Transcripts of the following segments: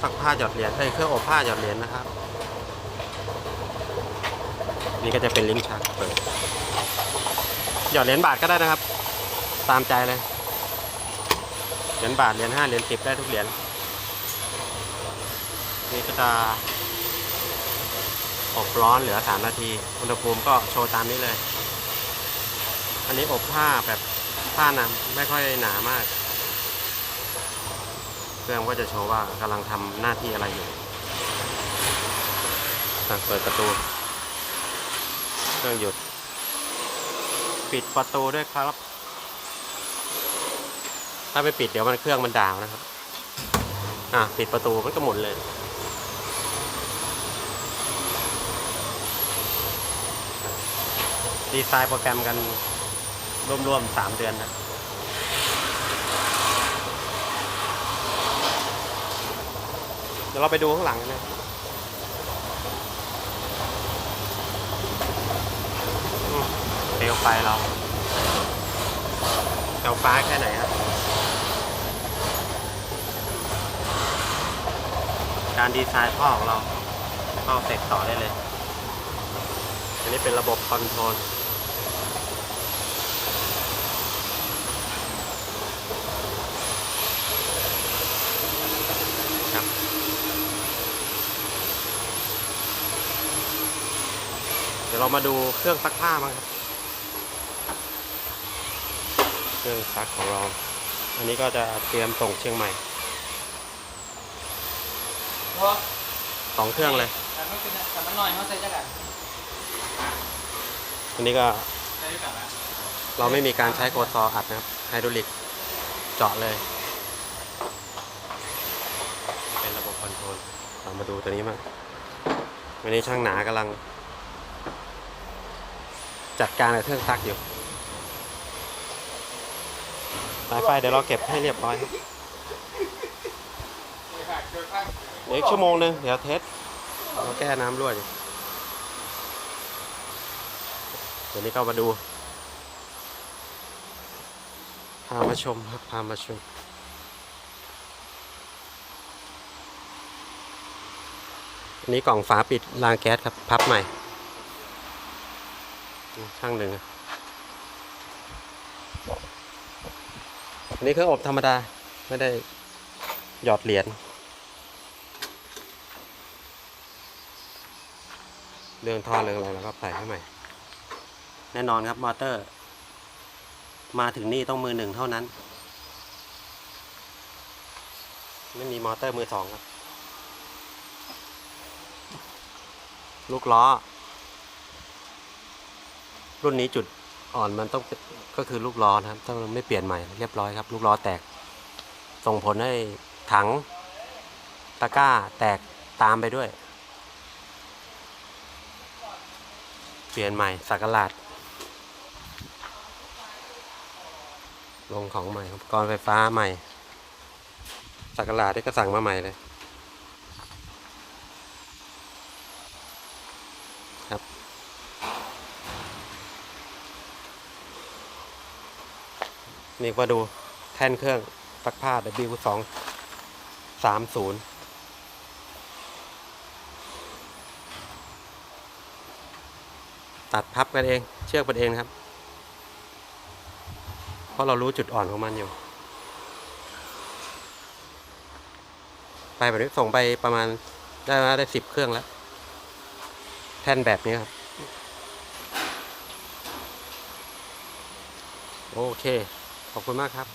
รื่องซักผ้าหยอดเหรียญเอ้เครื่องอบผ้าหยอดเหรียญนะครับ นี่ก็จะเป็นลิ้นชักเปิดหยอดเหรียญบาทก็ได้นะครับ ตามใจเลยเหรียญบาทเหรียญห้าเหรียญสิบได้ทุกเหรียญนี่ก็จะอบร้อนเหลือสามนาที อุณหภูมิก็โชว์ตามนี้เลย อันนี้อบผ้าแบบผ้านาไม่ค่อยหนามาก เครื่องก็จะโชว์ว่ากำลังทำหน้าที่อะไรอยู่เปิดประตู เครื่องหยุด ปิดประตูด้วยครับ ถ้าไม่ปิดเดี๋ยวมันเครื่องมันดาวนะครับ อะปิดประตูมันก็หมุนเลยดีไซน์โปรแกรมกันร่วมๆสามเดือนนะ ดี๋ยวเราไปดูข้างหลังกันนะอืมเปลวไฟเราเปลวฟ้าแค่ไหนครับการดีไซน์ท่อของเราเข้าเสร็จต่อได้เลย อันนี้เป็นระบบคอนโทรล ครับ เดี๋ ยวเรามาดูเครื่องซักผ้ามั้งครับ เครื่องซักของเรา อันนี้ก็จะเตรียมส่งเชียงใหม่เพราะสองเครื่องเลยแต่ไม่เป็นแต่มันหน่อยเขาใส่จักรอันนี้ก็ใส่ด้วยกันนะเราไม่มีการใช้โกซออัดนะครับไฮดรอลิกเจาะเลย เป็นระบบคอนโทรลเรามาดูตัวนี้มั้งวันนี้ช่างหนากำลัง จัดการกับเครื่องซักอยู่สายไฟเดี๋ยวเราเก็บให้เรียบร้อยครับเดี๋ยวอีกชั่วโมงหนึ่งเดี๋ยวเทสเราแก้น้ำรั่วอยู่เดี๋ยวนี้ก็มาดู พามาชมครับ พามาชม อันนี้กล่องฝาปิดรางแก๊สครับ พับใหม่ ช่างหนึ่งอะอันนี้เครื่องอบธรรมดา ไม่ได้หยอดเหรียญเรื่องท่อเรื่องอะไรเราก็ใส่ให้ใหม่ แน่นอนครับมอเตอร์ มาถึงนี่ต้องมือหนึ่งเท่านั้น ไม่มีมอเตอร์มือสองครับ ลูกล้อ รุ่นนี้จุดอ่อนมันต้องก็คือลูกล้อนะครับ ถ้ามันไม่เปลี่ยนใหม่เรียบร้อยครับ ลูกล้อแตก ส่งผลให้ถังตะกร้าแตกตามไปด้วย เปลี่ยนใหม่สักหลาด ลงของใหม่อุปกรณ์ไฟฟ้าใหม่ สักหลาดที่ก็สั่งมาใหม่เลยครับ นี่มาดูแท่นเครื่องซักผ้า W สองสามศูนย์ตัดพับกันเอง เชือกกันเองครับ เพราะเรารู้จุดอ่อนของมันอยู่ ไปแบบนี้ส่งไปประมาณได้มาได้สิบเครื่องแล้ว แท่นแบบนี้ครับ โอเค ขอบคุณมากครับ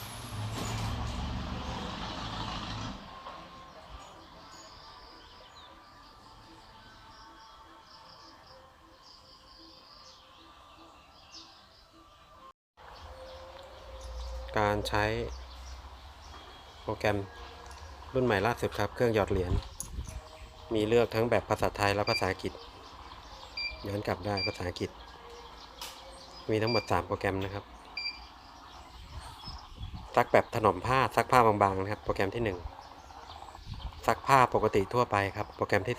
การใช้โปรแกรมรุ่นใหม่ล่าสุดครับ เครื่องหยอดเหรียญ มีเลือกทั้งแบบภาษาไทยและภาษาอังกฤษ ย้อนกลับได้ภาษาอังกฤษ มีทั้งหมด 3 โปรแกรมนะครับ ซักแบบถนอมผ้าซักผ้าบางๆนะครับ โปรแกรมที่ 1 ซักผ้าปกติทั่วไปครับ โปรแกรมที่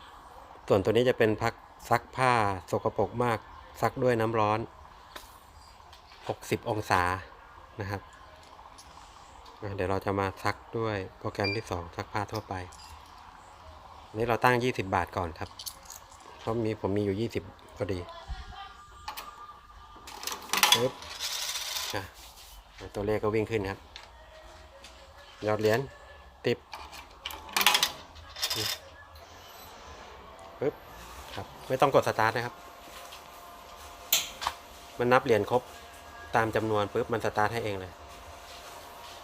2 ส่วนตัวนี้จะเป็นพักซักผ้าสกปรกมาก ซักด้วยน้ำร้อน 60 องศานะครับ เดี๋ยวเราจะมาซักด้วยโปรแกรมที่สองซักผ้าทั่วไปนนี้เราตั้ง 20 บาทก่อนครับ เพราะมีผมมีอยู่ 20พอดีปึ๊บ ตัวเลขก็วิ่งขึ้นครับ ยอดเหรียญติบปึ๊บครับ ไม่ต้องกดสตาร์ทนะครับ มันนับเหรียญครบตามจำนวนปุ๊บมันสตาร์ทให้เองเลย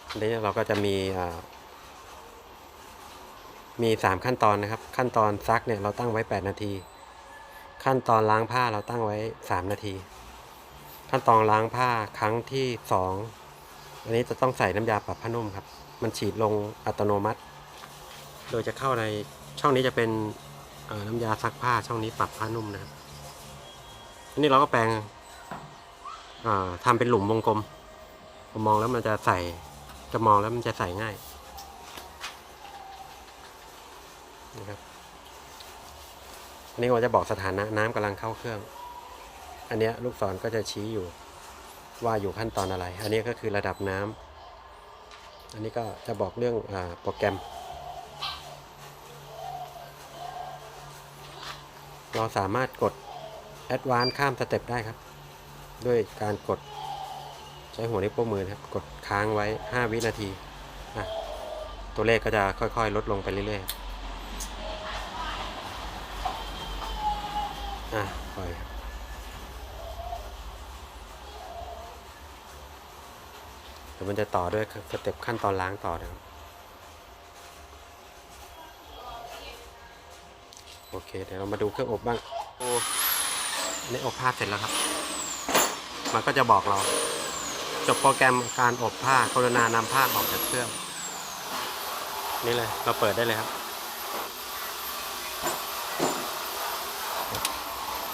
อันนี้เราก็จะมีมีสามขั้นตอนนะครับ ขั้นตอนซักเนี่ยเราตั้งไว้ 8 นาที ขั้นตอนล้างผ้าเราตั้งไว้ 3 นาที ขั้นตอนล้างผ้าครั้งที่ 2 อันนี้จะต้องใส่น้ำยาปรับผ้านุ่มครับ มันฉีดลงอัตโนมัติ โดยจะเข้าในช่องนี้จะเป็นน้ำยาซักผ้าช่องนี้ปรับผ้านุ่มนะครับ อันนี้เราก็แปลงอ่าทำเป็นหลุมวงกลมผมมองแล้วมันจะใส่จะมองแล้วมันจะใส่ง่ายนะครับอันนี้เราจะบอกสถานะน้ำกำลังเข้าเครื่อง อันนี้ลูกศรก็จะชี้อยู่ ว่าอยู่ขั้นตอนอะไร อันนี้ก็คือระดับน้ำอันนี้ก็จะบอกเรื่องอโปรแกรม เราสามารถกด Advance ข้ามสเต็ปได้ครับ ด้วยการกดใช้หัวนิ้วโป้งมือนะครับ กดค้างไว้ 5 วินาที ตัวเลขก็จะค่อยๆ ลดลงไปเรื่อยๆอะปล่อยครับเดี๋ยวมันจะต่อด้วยสเต็ปขั้นตอนล้างต่อนะครับ โอเค เดี๋ยวเรามาดูเครื่องอบบ้างโอ้อันนี้อบผ้าเสร็จแล้วครับ มันก็จะบอกเรา จบโปรแกรมการอบผ้ากรุณานำผ้าออกจากเครื่อง นี่เลย เราเปิดได้เลยครับ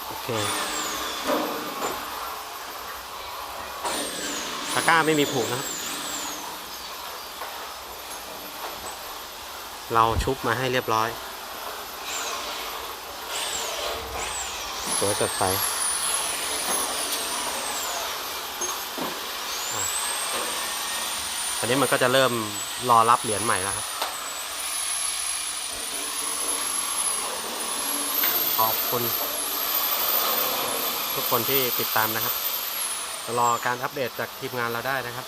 โอเคตะกร้าไม่มีผูกนะครับ เราชุบมาให้เรียบร้อย สวยสดใสอันนี้มันก็จะเริ่มรอรับเหรียญใหม่แล้วครับขอบคุณทุกคนที่ติดตามนะครับ รอการอัปเดตจากทีมงานเราได้นะครับ